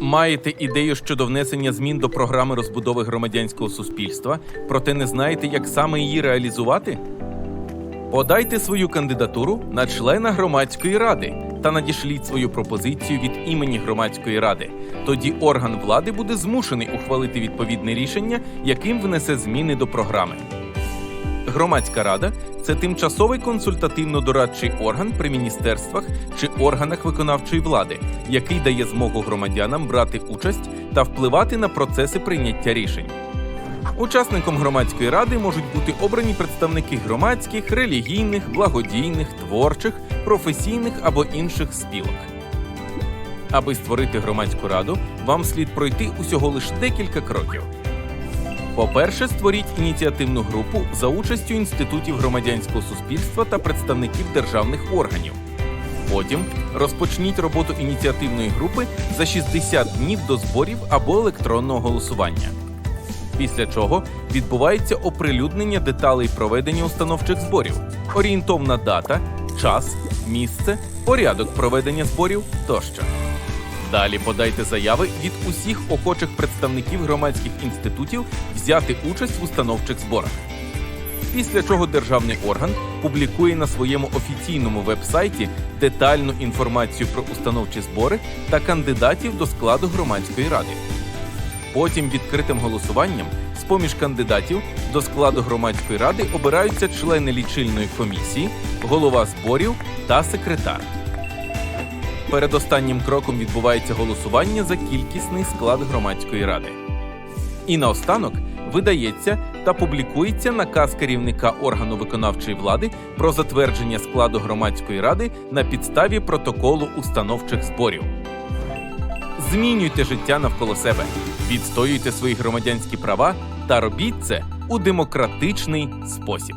Маєте ідею щодо внесення змін до програми розбудови громадянського суспільства, проте не знаєте, як саме її реалізувати? Подайте свою кандидатуру на члена громадської ради та надішліть свою пропозицію від імені громадської ради. Тоді орган влади буде змушений ухвалити відповідне рішення, яким внесе зміни до програми. Громадська рада це тимчасовий консультативно-дорадчий орган при міністерствах чи органах виконавчої влади, який дає змогу громадянам брати участь та впливати на процеси прийняття рішень. Учасником громадської ради можуть бути обрані представники громадських, релігійних, благодійних, творчих, професійних або інших спілок. Аби створити громадську раду, вам слід пройти усього лише декілька кроків. По-перше, створіть ініціативну групу за участю інститутів громадянського суспільства та представників державних органів. Потім розпочніть роботу ініціативної групи за 60 днів до зборів або електронного голосування. Після чого відбувається оприлюднення деталей проведення установчих зборів, орієнтовна дата, час, місце, порядок проведення зборів тощо. Далі подайте заяви від усіх охочих представників громадських інститутів взяти участь в установчих зборах. Після чого державний орган публікує на своєму офіційному веб-сайті детальну інформацію про установчі збори та кандидатів до складу громадської ради. Потім відкритим голосуванням з поміж кандидатів до складу громадської ради обираються члени лічильної комісії, голова зборів та секретар. Перед останнім кроком відбувається голосування за кількісний склад громадської ради. І наостанок видається та публікується наказ керівника органу виконавчої влади про затвердження складу громадської ради на підставі протоколу установчих зборів. Змінюйте життя навколо себе, відстоюйте свої громадянські права та робіть це у демократичний спосіб.